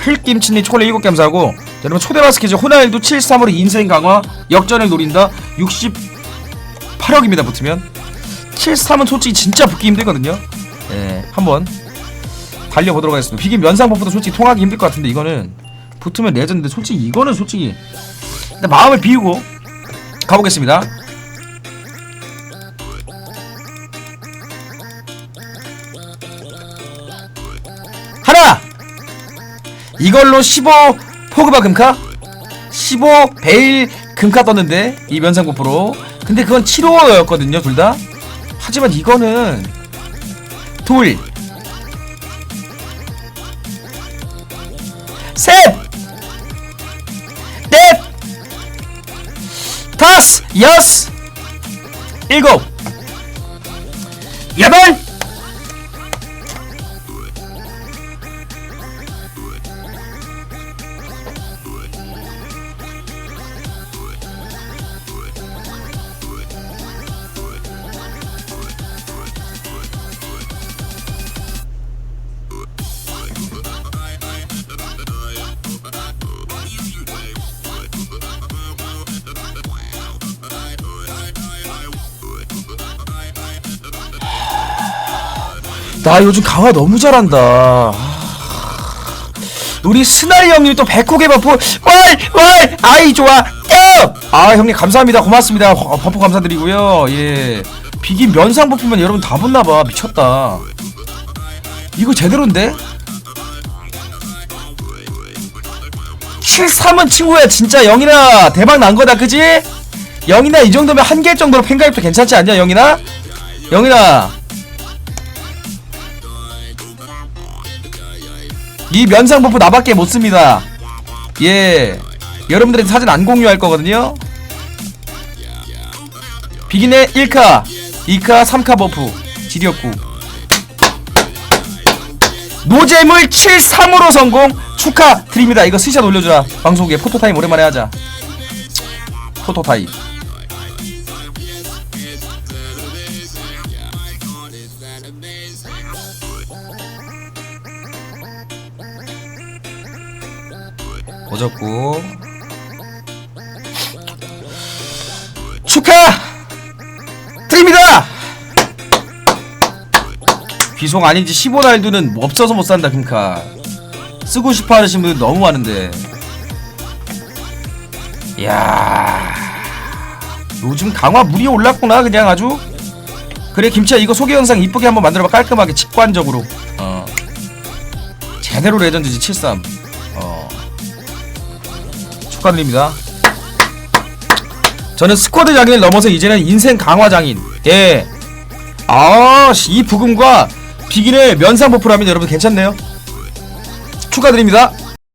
흘김치니 초콜릿 7개 감사하고 자, 여러분 초대바스켓 호날두 7-3으로 인생 강화 역전을 노린다. 68억입니다 붙으면. 7-3은 솔직히 진짜 붙기 힘들거든요. 예 한번 달려보도록 하겠습니다. 비긴 면상법보다 솔직히 통하기 힘들 것 같은데 이거는 붙으면 레전드. 솔직히 이거는 솔직히 일단 마음을 비우고 가보겠습니다 이걸로 15 포그바 금카 15 베일 금카 떴는데 이 면상고프로 근데 그건 7호였거든요 둘 다 하지만 이거는 둘 셋! 넷! 다섯! 여섯! 일곱! 여덟! 나 요즘 강화 너무 잘한다. 우리 스나리 형님 또 백호개 버프 왈왈 아이 좋아. 땡! 아 형님 감사합니다. 고맙습니다. 어, 버프 감사드리고요. 예. 비긴 면상 버프면 여러분 다 붙나봐. 미쳤다. 이거 제대로인데? 73은 친구야. 진짜 영이나 대박 난 거다. 그지? 영이나 이 정도면 한 개 정도로 팬가입도 괜찮지 않냐 영이나? 영이나 이 면상 버프 나밖에 못 씁니다. 예. 여러분들한테 사진 안 공유할 거거든요. 비긴의 1카, 2카, 3카 버프. 지렸고. 노잼을 7-3으로 성공 축하드립니다. 이거 스샷 올려주라. 방송국에 포토타임 오랜만에 하자. 포토타임. 오졌고 축하! 드립니다! 귀송 아닌지 15날두는 없어서 못 산다 금카. 쓰고 싶어 하시는 분들 너무 많은데. 이야. 요즘 강화 물이 올랐구나 그냥 아주. 그래 김치야 이거 소개 영상 이쁘게 한번 만들어봐. 깔끔하게 직관적으로. 어. 제대로 레전드지 73어 축하드립니다. 저는 스쿼드 장인을 넘어서 이제는 인생 강화 장인. 예. 아, 씨, 이 부금과 비긴의 면상 버프라면 여러분 괜찮네요. 축하드립니다.